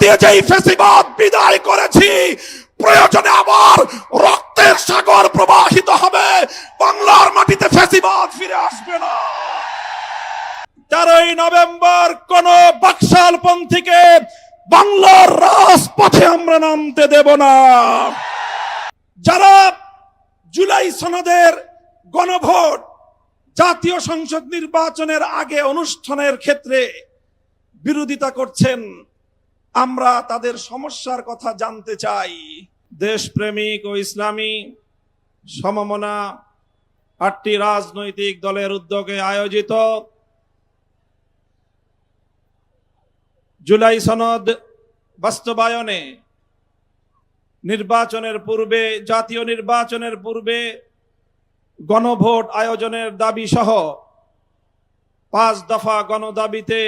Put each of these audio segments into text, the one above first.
দিয়ে যেই ফেসিবাদ বিদায় করেছি, প্রয়োজনে আবার রক্তের সাগর প্রবাহিত হবে। বাংলার মাটিতে ফেসিবাদ ফিরে আসবে না। তেরোই নভেম্বর কোন বাকশাল পন্থীকে বাংলার রাজপথে আমরা নামতে দেব না। যারা জুলাই সনদের গণভোট, জাতীয় সংসদ নির্বাচনের আগে অনুষ্ঠানের ক্ষেত্রে বিরোধিতা করছেন আমরা তাদের সমস্যার কথা জানতে চাই। দেশপ্রেমিক ও ইসলামী সমমনা আটটি রাজনৈতিক দলের উদ্যোগে আয়োজিত জুলাই সনদ বাস্তবায়নে নির্বাচনের পূর্বে, জাতীয় নির্বাচনের পূর্বে গণভোট আয়োজনের দাবি সহ পাঁচ দফা গণদাবিতে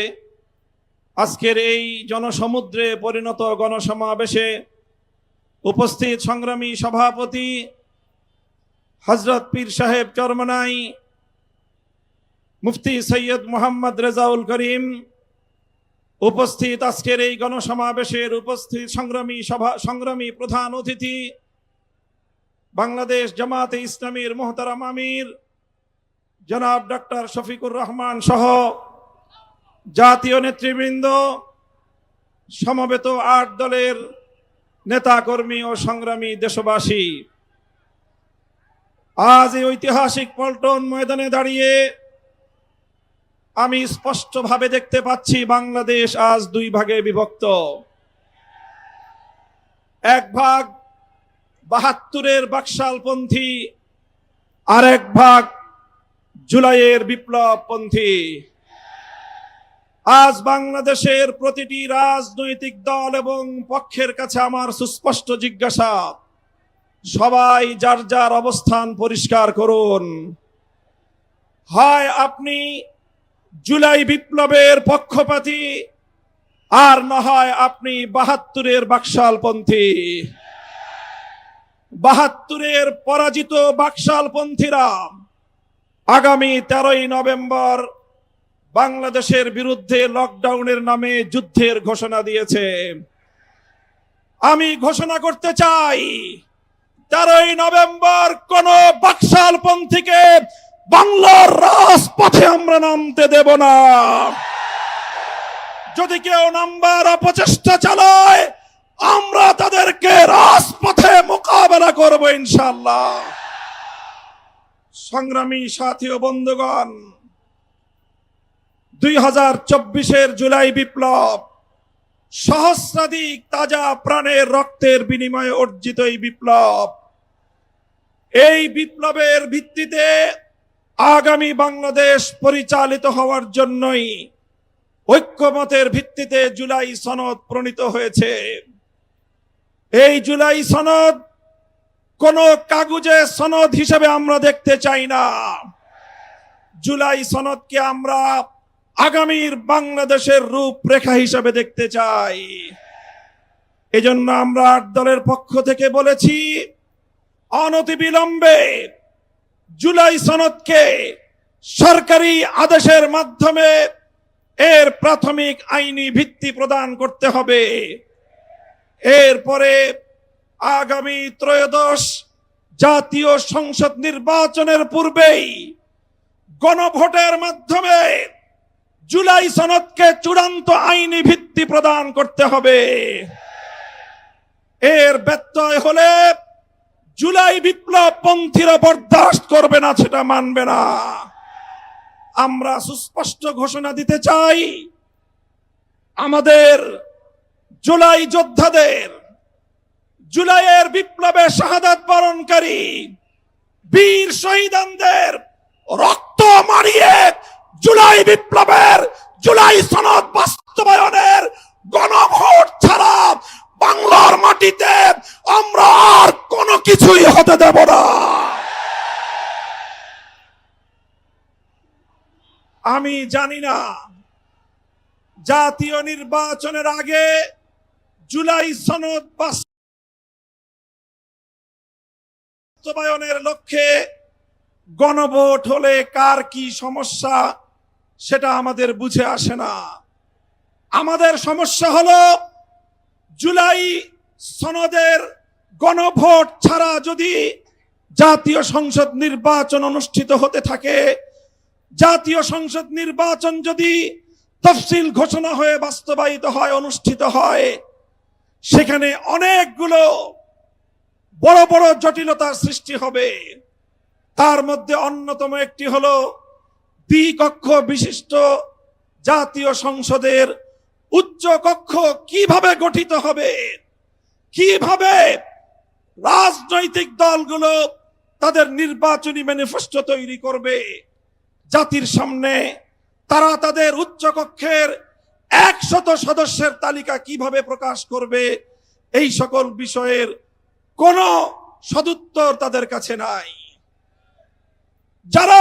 আজকের এই জনসমুদ্রে পরিণত গণসমাবেশে উপস্থিত সংগ্রামী সভাপতি হজরত পীর সাহেব চরমনাই, মুফতি সৈয়দ মোহাম্মদ রেজাউল করিম উপস্থিত আজকের এই গণসমাবেশের উপস্থিত সংগ্রামী সভা, সংগ্রামী প্রধান অতিথি, বাংলাদেশ জামাতে ইসলামীর মোহতারাম আমির, জনাব ডক্টর শফিকুর রহমান সহ জাতীয় নেতৃবৃন্দ, সমবেত আট দলের নেতাকর্মী ও সংগ্রামী দেশবাসী, আজ এই ঐতিহাসিক পল্টন ময়দানে দাঁড়িয়ে আমি স্পষ্টভাবে দেখতে পাচ্ছি বাংলাদেশ আজ দুই ভাগে বিভক্ত। এক ভাগ বাহাত্তরের বাকশালপন্থী আর এক ভাগ জুলাইয়ের বিপ্লবপন্থী। আজ বাংলাদেশের প্রতিটি রাজনৈতিক দল এবং পক্ষের কাছে আমার সুস্পষ্ট জিজ্ঞাসা। সবাই যার যার অবস্থান পরিষ্কার করুন। হয় আপনি জুলাই বিপ্লবের পক্ষপাতী, আর না হয় আপনি বাহাত্তরের বাকশালপন্থী। বাহাত্তরের পরাজিত বাকশালপন্থীরা আগামী তেরোই নভেম্বর বাংলাদেশের বিরুদ্ধে লকডাউনের নামে যুদ্ধের ঘোষণা দিয়েছে। আমি ঘোষণা করতে চাই, তেরোই নভেম্বর কোন বাকশালপন্থীকে বাংলার রাজপথে আমরা নামতে দেব না। যদি কেউ নাম্বার অপচেষ্টা চালায়, আমরা তাদেরকে রাজপথে মোকাবেলা করব ইনশাল্লাহ সংগ্রামী সাথী ও বন্ধুগণ দুই হাজার চব্বিশের জুলাই বিপ্লব। সহস্রাধিক তাজা প্রাণের রক্তের বিনিময়ে অর্জিত এই বিপ্লব। এই বিপ্লবের ভিত্তিতে আগামী বাংলাদেশ পরিচালিত হওয়ার জন্যই ঐক্যমতের ভিত্তিতে জুলাই সনদ প্রণীত হয়েছে। এই জুলাই সনদ কোন কাগজে সনদ হিসেবে আমরা দেখতে চাই না। জুলাই সনদকে আমরা আগামীর বাংলাদেশের রূপরেখা হিসাবে দেখতে চাই। এজন্য আমরা আট দলের পক্ষ থেকে বলেছি, অনতিবিলম্বে জুলাই সনদকে সরকারি আদেশের মাধ্যমে এর প্রাথমিক আইনি ভিত্তি প্রদান করতে হবে। এরপরে আগামী ত্রয়োদশ জাতীয় সংসদ নির্বাচনের পূর্বেই গণভোটের মাধ্যমে জুলাই সনদকে চূড়ান্ত আইনি ভিত্তি প্রদান করতে হবে। এর ব্যত্যয় হলে জুলাই বিপ্লব পন্থীরা বরদাস্ত করবে না, সেটা মানবে না। আমরা সুস্পষ্ট ঘোষণা দিতে চাই, আমাদের জুলাই যোদ্ধাদের, জুলাইয়ের বিপ্লবে শাহাদাত বরণকারী বীর শহীদানদের রক্ত মারিয়ে জুলাই বিপ্লবের, জুলাই সনদ বাস্তবায়নের গণভোট ছাড়া বাংলার মাটিতে আমরা আর কোনো কিছুই হতে দেব না। আমি জানি না, জাতীয় নির্বাচনের আগে জুলাই সনদ বাস্তবায়নের লক্ষ্যে গণভোট হলে কার কি সমস্যা? সেটা আমাদের বুঝে আসে না। আমাদের সমস্যা হলো, জুলাই সনদের গণভোট ছাড়া যদি জাতীয় সংসদ নির্বাচন অনুষ্ঠিত হতে থাকে, জাতীয় সংসদ নির্বাচন যদি তফসিল ঘোষণা হয়ে বাস্তবায়িত হয়, অনুষ্ঠিত হয়, সেখানে অনেকগুলো বড় বড় জটিলতার সৃষ্টি হবে। তার মধ্যে অন্যতম একটি হলো দ্বিকক্ষ বিশিষ্ট জাতীয় সংসদের উচ্চ কক্ষ কীভাবে গঠিত হবে? কীভাবে রাজনৈতিক দলগুলো তাদের নির্বাচনী ম্যানিফেস্টো তৈরি করবে? জাতির সামনে তারা তাদের উচ্চ কক্ষের একশত সদস্যের তালিকা কীভাবে প্রকাশ করবে? এই সকল বিষয়ের কোনো সদুত্তর তাদের কাছে নাই। যারা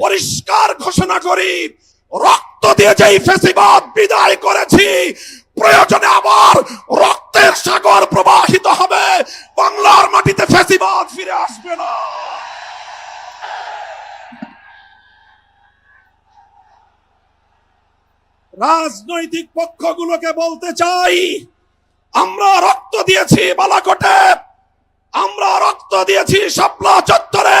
পরিষ্কার ঘোষণা করি, রক্ত দিয়ে যেই ফেসিবাদ বিদায় করেছি, প্রয়োজনে আবার রক্তের সাগর প্রবাহিত হবে, বাংলার মাটিতে ফেসিবাদ ফিরে আসবে না। রাজনৈতিক পক্ষগুলোকে বলতে চাই, আমরা রক্ত দিয়েছি বালাকোটে, আমরা রক্ত দিয়েছি শাপলা চত্বরে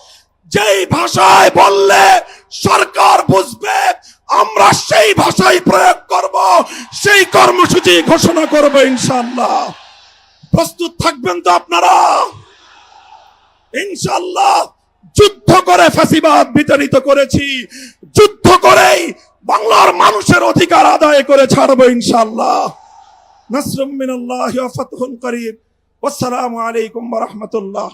যেই ভাষায় বললে সরকার বুঝবে, আমরা সেই ভাষাই প্রয়োগ করব, সেই কর্মসূচি ঘোষণা করব ইনশাল্লাহ প্রস্তুত থাকবেন তো আপনারা? ইনশাল্লাহ যুদ্ধ করে ফাঁসিবাদ বিতাড়িত করেছি, যুদ্ধ করেই বাংলার মানুষের অধিকার আদায় করে ছাড়বো ইনশাল্লাহ নাসরুম মিনাল্লাহি ফাতহুন করিব ওয়াসসালামু আলাইকুম ওয়া রাহমাতুল্লাহ।